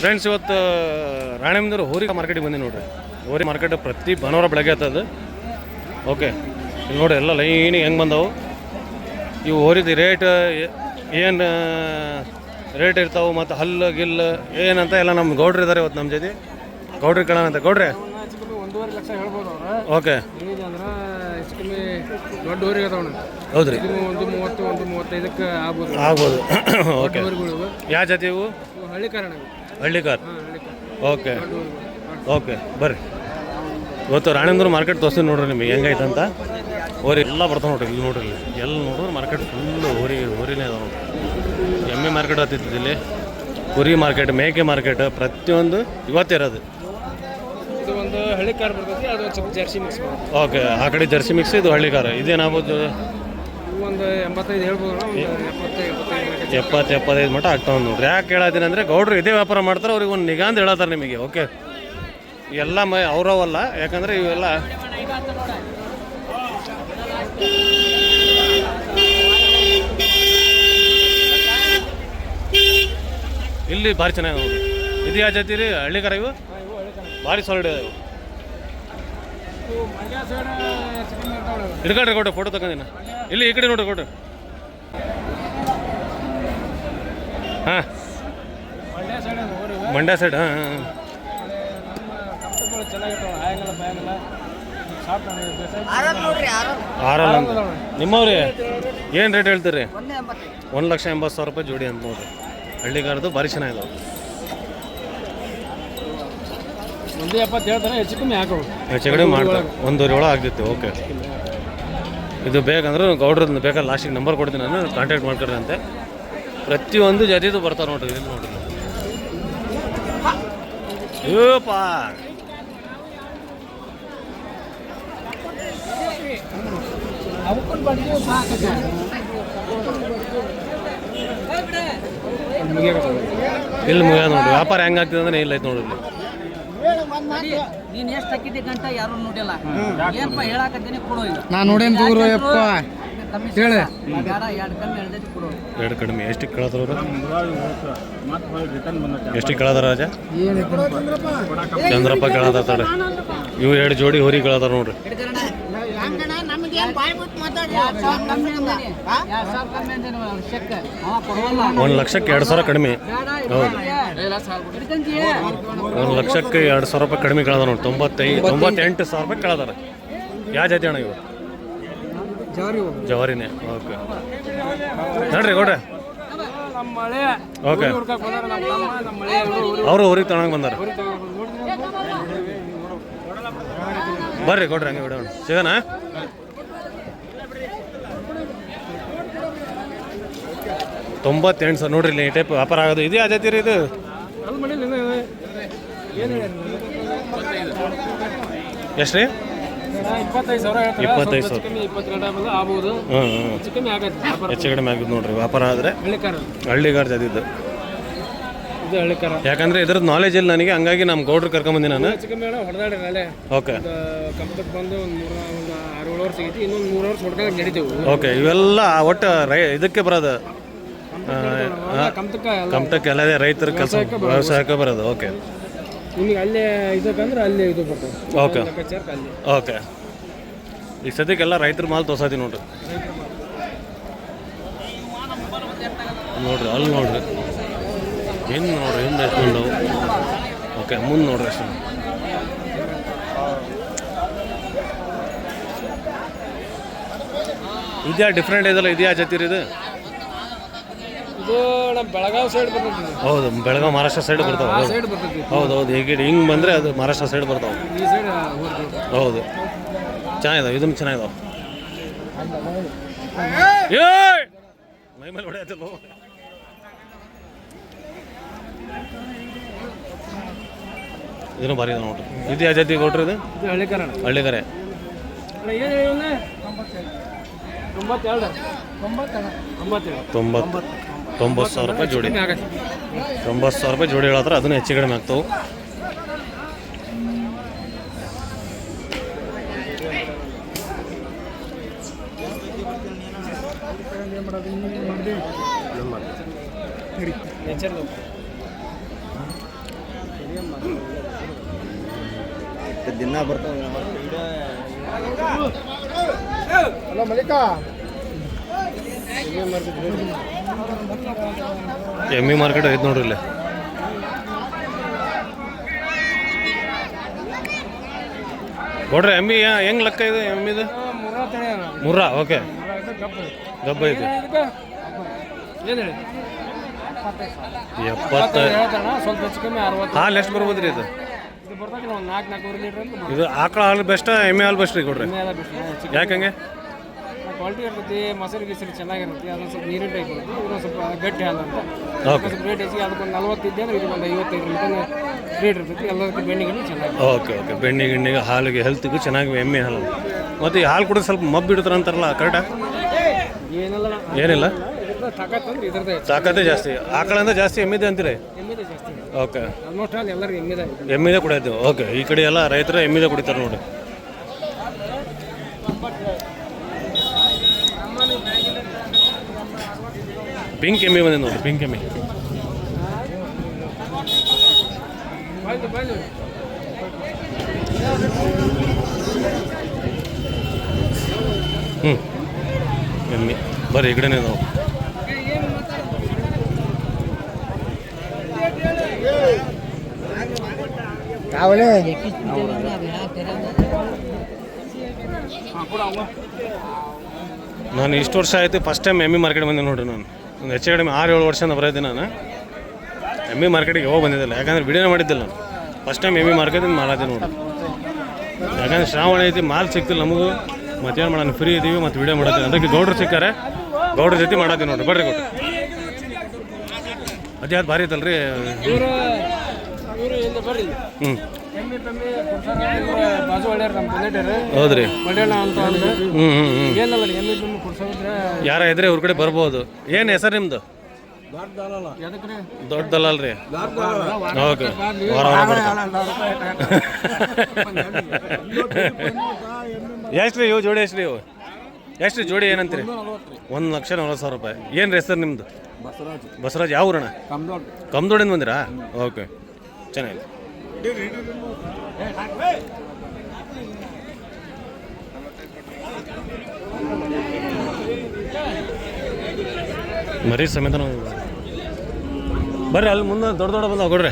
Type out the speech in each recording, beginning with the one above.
Friends ಇವತ್ತು ರಾಣೆಬೆನ್ನೂರು ಹೋರಿ ಮಾರ್ಕೆಟಿಗೆ ಬಂದಿ ನೋಡ್ರಿ. ಹೋರಿ ಮಾರ್ಕೆಟ್ ಪ್ರತಿ ಭಾನುವಾರ ಬೆಳಗ್ಗೆ ಆತದ ಓಕೆ ಇಲ್ಲಿ ನೋಡಿ ಎಲ್ಲ ಲೈನಿಗೆ ಹೆಂಗೆ ಬಂದವು. ಇವು ಹೋರಿದ ರೇಟ್ ಏನು ರೇಟ್ ಇರ್ತಾವೆ ಮತ್ತು ಹಲ್ಲು ಗಿಲ್ಲು ಏನಂತ ಎಲ್ಲ ನಮ್ಮ ಗೌಡ್ರು ಇದ್ದಾರೆ ಇವತ್ತು ನಮ್ಮ ಜೊತೆ. ಗೌಡ್ರಿ ಕೇಳೋಣ ಅಂತ. ಗೌಡ್ರಿ? ಓಕೆ ಹೌದ್ರಿ. ಆಗ್ಬೋದು. ಓಕೆ ಯಾವ ಜಾತಿ ಇವು? ಹಳ್ಳಿ ಕಾರಣ. ಹಳ್ಳಿಕಾರ್ ಹಳ್ಳಿ ಓಕೆ. ಓಕೆ ಬರ್ರಿ. ಇವತ್ತು ರಾಣೇಂದ್ರ ಮಾರ್ಕೆಟ್ ತೋರಿಸ್ತೀನಿ ನೋಡ್ರಿ ನಿಮಗೆ ಹೆಂಗೈತೆ ಅಂತ. ಹೋರಿ ಎಲ್ಲ ಬರ್ತಾವೆ ನೋಡ್ರಿ ಇಲ್ಲಿ ನೋಡ್ರಿ ಇಲ್ಲಿ. ಎಲ್ಲಿ ನೋಡಿದ್ರೆ ಮಾರ್ಕೆಟ್ ಫುಲ್ಲು ಹೋರಿ ಹೋರಿನೇ ಇದಾವೆ ನೋಡ್ರಿ. ಎಮ್ಮೆ ಮಾರ್ಕೆಟ್ ಹತ್ತಿತ್ತು ಇಲ್ಲಿ. ಕುರಿ ಮಾರ್ಕೆಟ್ ಮೇಕೆ ಮಾರ್ಕೆಟ್ ಪ್ರತಿಯೊಂದು ಇವತ್ತಿರೋದು ಒಂದು ಹಳ್ಳಿ ಕಾರ್ ಬರ್ತೈತಿ ಅದು ಸ್ವಲ್ಪ ಜರ್ಸಿ ಮಿಕ್ಸ್ ಓಕೆ ಆ ಕಡೆ ಜರ್ಸಿ ಮಿಕ್ಸ್ ಇದು ಹಳ್ಳಿಕಾರ ಇದೇನಾಗ್ಬೋದು? ಇವು ಒಂದು ಎಂಬತ್ತೈದು ಹೇಳ್ಬೋದು ಎಪ್ಪತ್ತು ಎಪ್ಪತ್ತೈದು ಮಟ್ಟ ಆಗ್ತಾವೆ ನೋಡ್ರಿ, ಯಾಕೆ ಹೇಳತ್ತೀನಿ ಅಂದರೆ ಗೌಡ್ರು ಇದೇ ವ್ಯಾಪಾರ ಮಾಡ್ತಾರೆ, ಅವ್ರಿಗೆ ಒಂದು ನಿಗಾ ಅಂತ ಹೇಳತ್ತಾರೆ ನಿಮಗೆ, ಓಕೆ? ಎಲ್ಲ ಮ ಅವರವಲ್ಲ, ಯಾಕಂದರೆ ಇವೆಲ್ಲ ಇಲ್ಲಿ ಭಾರಿ ಚೆನ್ನಾಗಿ ನೋಡಿ ಇದು ಯಾವ ಜಾತಿ ರೀ ಹಳ್ಳಿಕರ ಇವು. ಭಾರಿ ಸಾಲಿಡ್ ಇದಾವೆ ಇವು. ಇವು. ಕೊಟ್ಟು ಫೋಟೋ ತಗೊಂಡಿನ. ಇಲ್ಲಿ ಈ ಕಡೆ ನೋಡ್ರಿ ಕೊಟ್ಟು ಹಾಂ. ಮಂಡ್ಯ ಸೈಡ್ ಹಾಂ ಆರಲ್ಲ ಅಂತ ನಿಮ್ಮವ್ರಿ ಏನು ರೇಟ್ ಹೇಳ್ತೀರಿ? ಒಂದು ಲಕ್ಷ ಎಂಬತ್ತು ಸಾವಿರ ರೂಪಾಯಿ ಜೋಡಿ ಅಂತ ನೋಡ್ರಿ. ಹಳ್ಳಿಗಾರದು ಭಾರಿ ಚೆನ್ನಾಗಿದಾವೆ ಒಂದು ಎಪ್ಪತ್ತು ಹೇಳ್ತಾರೆ ಹೆಚ್ಚು ಕಮ್ಮಿ ಹಾಕೋದು ಹೆಚ್ಚು ಕಡಿಮೆ ಮಾಡ್ತಾರೆ. ಒಂದೂವರೆ ಒಳಗೆ ಆಗ್ತೈತೆ ಓಕೆ ಇದು ಬೇಕಂದ್ರೆ ಗೌಡ್ರದ್ದು ಬೇಕಾದ್ರೆ ಲಾಸ್ಟಿಗೆ ನಂಬರ್ ಕೊಡ್ತೀನಿ ನಾನು ಕಾಂಟ್ಯಾಕ್ಟ್ ಮಾಡ್ಕೊಡ್ರಿ ಅಂತೆ. ಪ್ರತಿಯೊಂದು ಜಾತಿದು ಬರ್ತಾರೆ ನೋಡ್ರಿ ಇಲ್ಲಿ ನೋಡ್ರಿ. ಅಯ್ಯೋಪ್ಪ ಇಲ್ಲಿ ಮುಗಿಯ ನೋಡ್ರಿ ವ್ಯಾಪಾರ ಹೆಂಗಾಗ್ತದೆ ಅಂದ್ರೆ ಇಲ್ಲ ಐತೆ ನೋಡ್ರಿ ನೀನ್ ಎಷ್ಟು ಹಾಕಿದ್ದೆ ಗಂಟ ಯಾರು ನೋಡಿಲ್ಲ. ಏನಪ್ಪ ಹೇಳಾಕತ್ತೀನಿ ಕೊಡೋ ನಾ ನೋಡೇನ್ ದೂರ ಯಪ್ಪ. ಹೇಳಿ. ಎರಡು ಕಡಿಮೆ. ಎಷ್ಟಿಗೆ ಕೇಳತ್ತಾರ ಅವರು? ಎಷ್ಟಿಗೆ ಕೇಳತ್ತಾರ ರಾಜ? ಚಂದ್ರಪ್ಪ ಕೇಳತ್ತಾರ ಇವು ಎರಡು ಜೋಡಿ ಹೊರಿ ಕೇಳತ್ತಾರ ನೋಡ್ರಿ. ಒಂದ್ ಲಕ್ಷಕ್ಕೆ ಎರಡು ಸಾವಿರ ಕಡಿಮೆ. ಹೌದು. ಒಂದು ಲಕ್ಷಕ್ಕೆ ಎರಡು ಸಾವಿರ ರೂಪಾಯಿ ಕಡಿಮೆ ಕೇಳದಾರ ನೋಡಿ ತೊಂಬತ್ತೈದು ತೊಂಬತ್ತೆಂಟು ಸಾವಿರ ರೂಪಾಯಿ ಕೇಳದಾರ ಯಾವ ಜಾತಿ ಅಣ್ಣ ಇವು ಜವರಿ ಹೋಗು ಜವಾರಿನೇ ಓಕೆ. ನೋಡ್ರಿ ಮಳೆ ಓಕೆ. ಅವರು ಊರಿಗೆ ತಗೊಂಡು ಬಂದಾರ ಬರ್ರಿ ಕೊಡ್ರಿ ಹಂಗೆ ಬಿಡೋಣ ಸಿಗೋಣ ತೊಂಬತ್ತೆಂಟು ಸಾವಿರ ನೋಡ್ರಿ ಇಲ್ಲಿ ಟೈಪ್ ವ್ಯಾಪಾರ ಆಗೋದು. ಇದೇ? ಅದೇ ತೀರಿ ಇದು. ಎಷ್ಟು ರೀ ಇಪ್ಪತ್ತೈದು ಸಾವಿರ ಹೇಳ್ತಾರೆ. ಇಪ್ಪತ್ತೈದು ಸ್ವಲ್ಪ ಹೆಚ್ಚು ಕಮ್ಮಿ ಇಪ್ಪತ್ತೆರಡು ಆಗೋದು ಆಗ್ಬೋದು. ಹ್ಞೂ ಹ್ಞೂ ಹೆಚ್ಚು ಕಮ್ಮಿ ಆಗೈತೆ ವ್ಯಾಪಾರ. ಹೆಚ್ಚು ಕಡಿಮೆ ಆಗಿದ್ದು ನೋಡ್ರಿ ವ್ಯಾಪಾರ ಆದರೆ ಹಳ್ಳಿಕಾರ. ಹಳ್ಳಿಗಾರ ಜಾತಿದ್ದು ಇದು ಹಳ್ಳಿಕಾರ. ಯಾಕಂದ್ರೆ ಇದ್ರದ್ದು ನಾಲೆಜ್ ಇಲ್ಲ ನನಗೆ ಹಂಗಾಗಿ ನಮ್ಮ ಗೌಡ್ರು ಕರ್ಕೊಂಬಂದಿ ನಾನು. ಹೆಚ್ಚು ಕಮ್ಮಿ ಅಣ್ಣ ಹೊಡೆದಾಡ್ರಿ ಅಲ್ಲೇ ಓಕೆ ಒಂದು ಕಂಪಕ್ಕೆ ಬಂದು ಒಂದು ಮೂರು ಒಂದು ಆರು ಏಳು ವರ್ಷ ಆಗೈತಿ ಇನ್ನೊಂದು ಮೂರು ವರ್ಷ ಹೊಡ್ಕೊಂಡು ನಡೀತೀವಿ. ಓಕೆ ಇವೆಲ್ಲ ಒಟ್ಟು ರೈ ಇದಕ್ಕೆ ಬರೋದು. ಕಮ್ಟಕ್ಕೆ ಎಲ್ಲದೇ ರೈತರ ಕೆಲಸ ವ್ಯವಸಾಯಕ್ಕೆ ಬರೋದು. ಓಕೆ ನಿಮಗೆ ಅಲ್ಲೇ ಇದಕ್ಕಂದ್ರೆ ಅಲ್ಲೇ ಇದು ಬರ್ತದೆ ಓಕೆ ಲೆಕ್ಕಾಚಾರಕ್ಕೆ ಅಲ್ಲೇ. ಓಕೆ ಈಗ ಸದ್ಯಕ್ಕೆಲ್ಲ ರೈತರ ಮಾಲ್ ತೋರ್ಸತಿ ನೋಡ್ರಿ. ನೋಡ್ರಿ ಅಲ್ಲಿ ನೋಡ್ರಿ. ಹಿಂದೆ ನೋಡ್ರಿ ಹಿಂದೆ ಎಷ್ಟು ಓಕೆ ಮುಂದೆ ನೋಡ್ರಿ ಅಷ್ಟು. ಇದೆಯಾ ಡಿಫ್ರೆಂಟ್ ಇದೆಲ್ಲ ಇದ್ಯಾ ಜೊತೆ ಇದು? ಇದು ನಮ್ಮ ಬೆಳಗಾವಿ ಸೈಡ್ ಬರ್ತೈತಿ ಹೌದು ಬೆಳಗಾವಿ ಮಹಾರಾಷ್ಟ್ರ ಸೈಡ್ ಬರ್ತಾವೆ ಆ ಸೈಡ್ ಬರ್ತೈತಿ ಹೌದು ಹೌದು ಈಗ ಹಿಂಗೆ ಬಂದರೆ ಅದು ಮಹಾರಾಷ್ಟ್ರ ಸೈಡ್ ಬರ್ತಾವೆ ಈ ಸೈಡ್ ಹೌದು. ಚೆನ್ನಾಗಿದಾವೆ ಇದನ್ನು ಚೆನ್ನಾಗಿದಾವೆ. ಏಯ್! ಮೈ ಮೇಲೆ ಹೊಡೆಯತ್ತಿಲ್ಲ ಇದನ್ನು ಭಾರಿ ಇದೆ ನೋಡ್ರಿ. ಇದು ಯಾವ ಜಾತಿ ಕೊಟ್ರಿ ಇದು? ಇದು ಹಳ್ಳಿಕಾರ ಹಳ್ಳಿಗರೆ ಅಣ್ಣ ಏನು ಇವನ್ನ ತೊಂಬತ್ತೆರಡು ತೊಂಬತ್ತೇಳು. ತೊಂಬತ್ತೇಳು. ತೊಂಬತ್ತು. ತೊಂಬತ್ತು ಸಾವಿರ ರೂಪಾಯಿ ಜೋಡಿ. ತೊಂಬತ್ತು ಸಾವಿರ ರೂಪಾಯಿ ಜೋಡಿ ಹೇಳಿದ್ರೆ ಅದನ್ನು ಹೆಚ್ಚು ಕಡಿಮೆ ಆಗ್ತವೆ. ದಿನ ಬರ್ತಾವೆ. ಹಲೋ ಮಲ್ಲಿಕಾ. ಎಮ್ಮಿ ಮಾರ್ಕೆಟ್ ಐತೆ ನೋಡ್ರಿ ಇಲ್ಲಿ. ನೋಡ್ರಿ, ಎಮ್ಮಿ ಹೆಂಗ್ ಲೆಕ್ಕ ಇದೆ ಎಮ್ಮಿದು? ಮುರ್ರಾ ಓಕೆ. ಗಬ್ಬ ಐತೆ. ಎಪ್ಪತ್ತು ಹಾಲು ಎಷ್ಟು ಬರ್ಬೋದ್ರಿ ಇದು? ಇದು ಆಕಳ ಹಾಲು ಬೆಸ್ಟ್, ಎಮ್ಮೆ ಹಾಲು ಬೆಸ್ಟ್ ರೀ ಕೊಡ್ರಿ. ಯಾಕಂಗೆ ಕ್ವಾಲಿಟಿ ಇರ್ತೈತಿ ಮಸಾಲೆ ಗಿಸರು ಚೆನ್ನಾಗಿರುತ್ತೆ ಅದು ಸ್ವಲ್ಪ ನೀರಿನ ಟೈಪ್ ಇರುತ್ತೆ ಇದೊಂದು ಸ್ವಲ್ಪ ಗಟ್ಟಿ ಹಾಲು ಅಂತ ಸ್ವಲ್ಪ ರೇಟ್ ಹೆಚ್ಚಿಗೆ ಅದಕ್ಕೊಂದು ಇದೆ ಅಂದ್ರೆ ಇದಕ್ಕೊಂದು ಐವತ್ತೈದು ರೂಪಾಯಿ ರೇಟ್ ಇರ್ತೈತಿ ಎಲ್ಲದಕ್ಕೆ ಬೆಣ್ಣಿಗೆ ಚೆನ್ನಾಗಿ ಓಕೆ ಓಕೆ ಬೆಣ್ಣೆ ಗಿಣ್ಣಿಗೆ ಹಾಲಿಗೆ ಹೆಲ್ತಿಗೂ ಚೆನ್ನಾಗಿ ಎಮ್ಮೆ ಹಾಲು. ಮತ್ತು ಈ ಹಾಲು ಕೂಡ ಸ್ವಲ್ಪ ಮಬ್ಬು ಬಿಡ್ತಾರೆ ಅಂತಾರಲ್ಲ ಕರೆಕ್ಟಾ ಏನಿಲ್ಲ. ಏನಿಲ್ಲ? ಇದ್ರದ್ದು ತಾಕತ್ತಂದ್ರೆ ಇದ್ರದ್ದೇ ಹೆಚ್ಚು. ತಾಕತ್ತೆ ಜಾಸ್ತಿ. ಆಕಳಿಂದ ಜಾಸ್ತಿ ಎಮ್ಮಿದೆ ಅಂತೀರಿ? ಎಮ್ಮಿದೆ ಜಾಸ್ತಿ. ಓಕೆ ಆಲ್ಮೋಸ್ಟ್ ಆಲ್ ಎಲ್ಲರಿಗೂ ಎಮ್ಮಿದೆ. ಎಮ್ಮಿದೆ ಕುಡಿಯೋದು ಓಕೆ ಈ ಕಡೆ ಎಲ್ಲ ರೈತರ ಎಮ್ಮಿದೆ ಕುಡಿತಾರೆ ನೋಡಿ. ಪಿಂಕ್ ಎಮ್ಮಿ ಬಂದಿದೆ ನೋಡಿ ಪಿಂಕ್ ಎಮ್ಮಿ ಬಾಯ್ದು ಬಾಯ್ದು ಹ್ಞೂ ಎಮ್ಮಿ ಬರ್ರಿ ಈ ಕಡೆನೇ ನಾವು ನಾನು ಇಷ್ಟು ವರ್ಷ ಆಯ್ತು ಫಸ್ಟ್ ಟೈಮ್ ಎಮ್ಮಿ ಮಾರ್ಕೆಟ್ ಬಂದೆ ನೋಡ್ರಿ ನಾನು. ಒಂದು ಹೆಚ್ಚು ಕಡಿಮೆ ಆರು ಏಳು ವರ್ಷದಿಂದ ಬರೋದು ನಾನು. ಎಮ್ಮಿ ಮಾರ್ಕೆಟಿಗೆ ಹೋಗಿ ಬಂದಿದ್ದಿಲ್ಲ, ಯಾಕಂದ್ರೆ ವಿಡಿಯೋನೇ ಮಾಡಿದ್ದಿಲ್ಲ ನಾನು. ಫಸ್ಟ್ ಟೈಮ್ ಎಮ್ಮಿ ಮಾರ್ಕೆಟಿಂದ ಮಾಡಿದೆ ನೋಡಿ ಯಾಕಂದ್ರೆ ಶ್ರಾವಣ ಐತಿ, ಮಾಲ್ ಸಿಕ್ತಿಲ್ಲ ನಮಗೂ. ಮತ್ತೇನು ಮಾಡೋಣ ಫ್ರೀ ಇದ್ದೀವಿ ಮತ್ತು ವಿಡಿಯೋ ಮಾಡತ್ತೀನಿ. ಅದಕ್ಕೆ ಗೌಡ್ರು ಸಿಕ್ಕಾರೆ, ಗೌಡ್ರ ಜೊತೆ ಮಾಡತ್ತೀನಿ ನೋಡಿರಿ. ಬರ್ರಿ ಕೊಟ್ಟು ಅದೇ ಅದು ಭಾರಿ ಐತಲ್ರಿ? ಹ್ಞೂ ಹೌದ್ರಿ. ಹ್ಞೂ ಹ್ಞೂ ಹ್ಞೂ ಯಾರ ಇದ್ರೆ ಅವ್ರ ಕಡೆ ಬರ್ಬೋದು. ಏನು ಹೆಸರು ನಿಮ್ಮದು ದೊಡ್ಡ ದಲಾಲ್ ರೀ. ಓಕೆ. ವಾರ ವಾರ ಎಷ್ಟು ರೀ ಇವು ಜೋಡಿ ಎಷ್ಟು ರೀ ಇವು? ಎಷ್ಟು ಜೋಡಿ ಏನಂತೀರಿ? ಒಂದು ಲಕ್ಷ ನಲ್ವತ್ತು ಸಾವಿರ ರೂಪಾಯಿ. ಏನು ರೀ ಹೆಸರು ನಿಮ್ಮದು ಬಸವರಾಜ್ ಯಾವ ಊರಣ್ಣ? ಕಮ್ದೊಡ್. ಕಮ್ದೋಡಿಂದ ಬಂದಿರಾ? ಓಕೆ. ಚೆನ್ನಾಗಿದೆ. ಮರಿ ಸಮೇತ ಬರ್ರಿ ಅಲ್ಲಿ ಮುಂದೆ ದೊಡ್ಡ ದೊಡ್ಡ ಬಂದಾವ ಕೊಡ್ರಿ.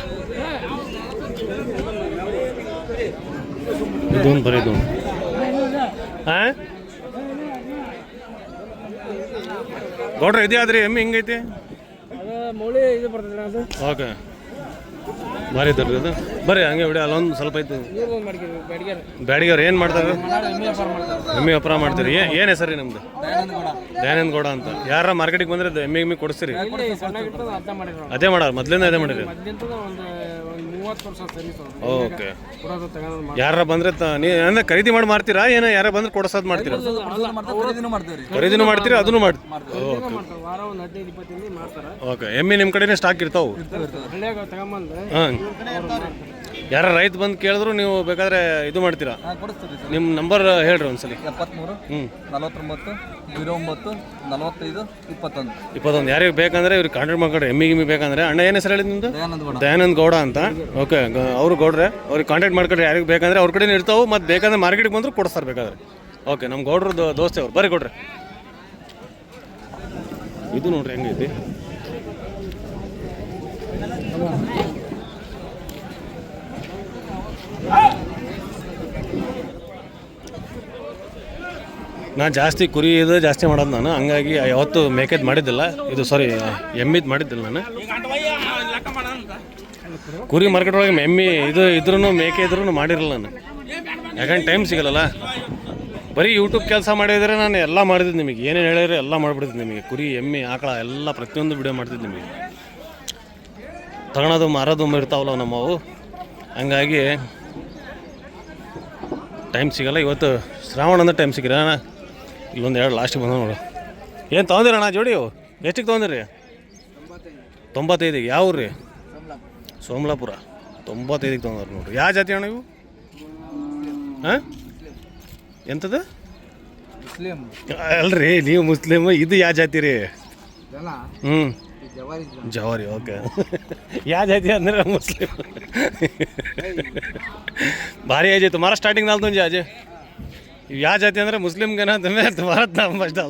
ಇದೊಂದು ಬರೀ ಇದು. ಹಾಂ ಗೌಡ್ರ ಇದೇ ಆದ್ರಿ ಎಮ್ಮೆ ಹಿಂಗೈತಿ? ಅದು ಮೌಳಿ ಇದು ಬರ್ತದೆ ಓಕೆ. ಭಾರಿ ಐತಲ್ರಿ ಅದು. ಬರ್ರಿ, ಹಂಗೆ ಬಿಡಿ, ಅಲ್ಲೊಂದು ಸ್ವಲ್ಪ ಐತಿ. ಬ್ಯಾಡಿಗೆವ್ರು ಏನು ಮಾಡ್ತಾರೆ? ಎಮ್ಮೆ ವ್ಯಾಪಾರ ಮಾಡ್ತಾರೆ. ಏನು ಹೆಸರು ರೀ ನಮ್ದು? ದಯಾನಂದ ಗೌಡ ಅಂತ. ಯಾರ ಮಾರ್ಕೆಟಿಗೆ ಬಂದ್ರೆ ಎಮ್ಮಿ ಎಮ್ಮೆ ಕೊಡಿಸ್ತೀರಿ? ಅದೇ ಮಾಡೋರು, ಮೊದಲಿಂದ ಅದೇ ಮಾಡಿರಿ ಒಂದು ಒಂದು ಮೂವತ್ತು ವರ್ಷ ಸರ್ವಿಸ್ ಓಕೆ. ಕೊಡೋದು ತಗೊಳೋದು ಮಾಡಿ ಯಾರ ಬಂದ್ರೆ ತ ನೀ ಅಂದ್ರೆ ಖರೀದಿ ಮಾಡಿ ಮಾಡ್ತೀರಾ? ಏನೋ ಯಾರ ಬಂದ್ರೆ ಕೊಡ್ಸೋದು ಮಾಡ್ತೀರಾ? ಖರೀದಿನೂ ಮಾಡ್ತೀರಾ? ಅದನ್ನು ಮಾಡಿ ಓಕೆ ಮಾಡ್ತಾರೆ ವಾರ ಒಂದು ಹದಿನೈದು ಇಪ್ಪತ್ತು ದಿನ ಮಾಡ್ತಾರೆ. ಓಕೆ. ಎಮ್ಮೆ ನಿಮ್ಮ ಕಡೆನೇ ಸ್ಟಾಕ್ ಇರ್ತಾವೆ? ಹಳ್ಳಿಯಾಗ ತಗೊಂಬಂದು ಹಾಂ. ಯಾರ ರೈತ ಬಂದು ಕೇಳಿದ್ರು ನೀವು ಬೇಕಾದ್ರೆ ಇದು ಮಾಡ್ತೀರಾ? ಸರ್. ನಿಮ್ಮ ನಂಬರ್ ಹೇಳ್ರಿ ಒಂದ್ಸಲಿ. ಎಪ್ಪತ್ತ್ಮೂರು ಹ್ಞೂ ನಲವತ್ತೊಂಬತ್ತು ಜೀರೋ ಒಂಬತ್ತು ನಲವತ್ತೈದು ಇಪ್ಪತ್ತೊಂದು. ಇಪ್ಪತ್ತೊಂದು. ಯಾರಿಗೆ ಬೇಕಂದ್ರೆ ಇವ್ರಿಗೆ ಕಾಂಟ್ಯಾಕ್ಟ್ ಮಾಡ್ಕೊಡ್ರಿ. ಎಮ್ಮಿ ಗಿಮ್ಮಿ ಬೇಕಂದ್ರೆ. ಅಣ್ಣ ಏನು ಹೆಸರು ಹೇಳಿ ನಿಮ್ದು? ದಯಾನಂದ ಗೌಡ. ದಯಾನಂದ್ ಗೌಡ ಅಂತ. ಓಕೆ ಅವರು ಗೌಡ್ರೆ. ಅವ್ರಿಗೆ ಕಾಂಟ್ಯಾಕ್ಟ್ ಮಾಡ್ಕೊಡ್ರಿ. ಯಾರಿಗೆ ಬೇಕಂದ್ರೆ ಅವ್ರ ಕಡೆ ಇರ್ತಾವೆ. ಮತ್ತು ಬೇಕಂದ್ರೆ ಮಾರ್ಕೆಟ್ಗೆ ಬಂದ್ರು ಕೊಡಿಸ್ತಾರೆ ಬೇಕಾದ್ರೆ. ಓಕೆ ನಮ್ಮ ಗೌಡ್ರ ದೋಸ್ತಿ ಅವ್ರು ಬರ್ರಿ ಕೊಡ್ರಿ. ಇದು ನೋಡ್ರಿ ಹೆಂಗೈತಿ. ನಾನು ಜಾಸ್ತಿ ಕುರಿ ಇದು ಜಾಸ್ತಿ ಮಾಡೋದು ನಾನು. ಹಂಗಾಗಿ ಯಾವತ್ತು ಮೇಕೆದ್ ಮಾಡಿದ್ದಿಲ್ಲ. ಇದು ಸಾರಿ ಎಮ್ಮಿದ್ ಮಾಡಿದ್ದಿಲ್ಲ ನಾನು. ಕುರಿ ಮಾರ್ಕೆಟ್ ಒಳಗೆ ಎಮ್ಮಿ ಇದು ಇದ್ರೂ ಮೇಕೆ ಇದ್ರೂ ಮಾಡಿರಲ್ಲ ನಾನು. ಯಾಕಂದ್ರೆ ಟೈಮ್ ಸಿಗಲ್ಲ ಬರೀ ಯೂಟ್ಯೂಬ್ ಕೆಲಸ ಮಾಡಿದರೆ ನಾನು ಎಲ್ಲ ಮಾಡಿದ್ದು ನಿಮಗೆ. ಏನೇನು ಹೇಳಿದ್ರೆ ಎಲ್ಲ ಮಾಡಿಬಿಡ್ತೀನಿ ನಿಮಗೆ. ಕುರಿ, ಎಮ್ಮಿ, ಆಕಳ ಎಲ್ಲ ಪ್ರತಿಯೊಂದು ವಿಡಿಯೋ ಮಾಡ್ತಿದ್ದೆ ನಿಮಗೆ. ತಗೊಳೋದು ಮಾರೋದು ಇರ್ತಾವಲ್ಲ ನಮ್ಮವು ಹಂಗಾಗಿ ಟೈಮ್ ಸಿಗಲ್ಲ. ಇವತ್ತು ಶ್ರಾವಣ ಅಂದ್ರೆ ಟೈಮ್ ಸಿಕ್ಕಿರ ಇಲ್ಲೊಂದು ಎರಡು ಲಾಸ್ಟಿಗೆ ಬಂದ ನೋಡು. ಏನು ತೊಗೊಂದಿರ ಅಣ್ಣ ಜೋಡಿ ಎಷ್ಟಿಗೆ ತೊಗೊಂದಿರಿ? ತೊಂಬತ್ತೈದಿಗೆ. ಯಾವ ಊರು ರೀ ಸೋಮಲಾಪುರ. ತೊಂಬತ್ತೈದಿಗೆ ತೊಗೊಂಡ್ರಿ ನೋಡ್ರಿ. ಯಾವ ಜಾತಿ ಅಣ್ಣ ಇವು? ಹಾಂ? ಎಂಥದ್ದು ಅಲ್ರಿ ನೀವು ಮುಸ್ಲಿಮ್. ಇದು ಯಾವ ಜಾತಿ ರೀ? ಹ್ಞೂ ಜವಾರಿ ಓಕೆ. ಯಾವ ಜಾತಿ ಅಂದ್ರೆ ಮುಸ್ಲಿಮ್? ಭಾರಿ ಆಜ್ ಇತ್ತು ಮರ ಸ್ಟಾರ್ಟಿಂಗ್ ನಾಲ್ತು ಜಾಜೆ ಇವು ಯಾವ ಜಾತಿ ಅಂದರೆ ಮುಸ್ಲಿಮ್ಗೆನ ಅಂತ ಭಾರತ ನಮ್ಮ ಅಷ್ಟೇ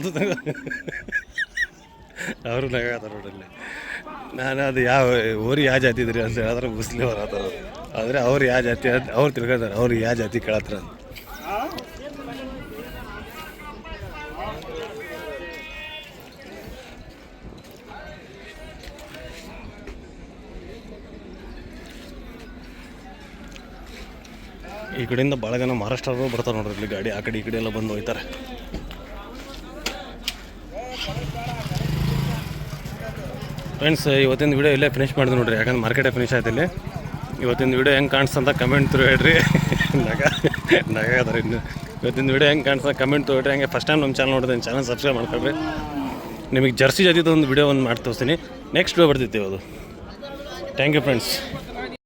ಅವರು ನಗಾತಾರೆ ನೋಡಲ್ಲಿ ನಾನು ಅದು ಯಾವ ಓರಿ ಯಾವ ಜಾತಿ ಇದ್ರಿ ಅಂತ ಹೇಳಿದ್ರೆ ಮುಸ್ಲಿಮ್ ಆತರ ಆದರೆ ಅವ್ರು ಯಾವ ಜಾತಿ ಅಂತ ಅವ್ರು ತಿಳ್ಕೊಳ್ತಾರೆ ಅವ್ರು ಯಾವ ಜಾತಿ ಕೇಳತ್ರ ಅಂತ. ಈ ಕಡೆಯಿಂದ ಭಾಳ ಜನ ಮಹಾರಾಷ್ಟ್ರವರು ಬರ್ತಾರೆ ನೋಡ್ರಿ ಇಲ್ಲಿ ಗಾಡಿ, ಆ ಕಡೆ ಈ ಕಡೆ ಎಲ್ಲ ಬಂದು ಹೋಯ್ತಾರೆ ಫ್ರೆಂಡ್ಸ್ ಇವತ್ತಿನ ವಿಡಿಯೋ ಇಲ್ಲೇ ಫಿನಿಶ್ ಮಾಡಿದ್ವಿ ನೋಡ್ರಿ, ಯಾಕಂದ್ರೆ ಮಾರ್ಕೆಟೇ ಫಿನಿಶ್ ಆಯ್ತು ಇಲ್ಲಿ. ಇವತ್ತಿನ ವಿಡಿಯೋ ಹೆಂಗೆ ಕಾಣಿಸ್ತಂತ ಕಮೆಂಟ್ ತ್ರೂ ಹೇಳ್ರಿ. ನಗ ನಗ ಅದಾರ ಇನ್ನು. ಇವತ್ತಿನ ವೀಡಿಯೋ ಹೆಂಗೆ ಕಾಣಿಸ್ತಾ ಕಮೆಂಟ್ ಹೇಳ್ರಿ. ಹಂಗೆ ಫಸ್ಟ್ ಟೈಮ್ ನಮ್ಮ ಚಾನಲ್ ನೋಡಿದ್ರೆ ಚಾನಲ್ ಸಬ್ಸ್ಕ್ರೈಬ್ ಮಾಡ್ಕೊಳ್ರಿ. ನಿಮಗೆ ಜರ್ಸಿ ಜೊತೆ ಒಂದು ವಿಡಿಯೋ ಒಂದು ಮಾಡಿ ತೋರಿಸ್ತೀನಿ. ನೆಕ್ಸ್ಟ್ ವೀಡಿಯೋ ಬರ್ತಿತ್ತು ಅದು ಥ್ಯಾಂಕ್ ಯು ಫ್ರೆಂಡ್ಸ್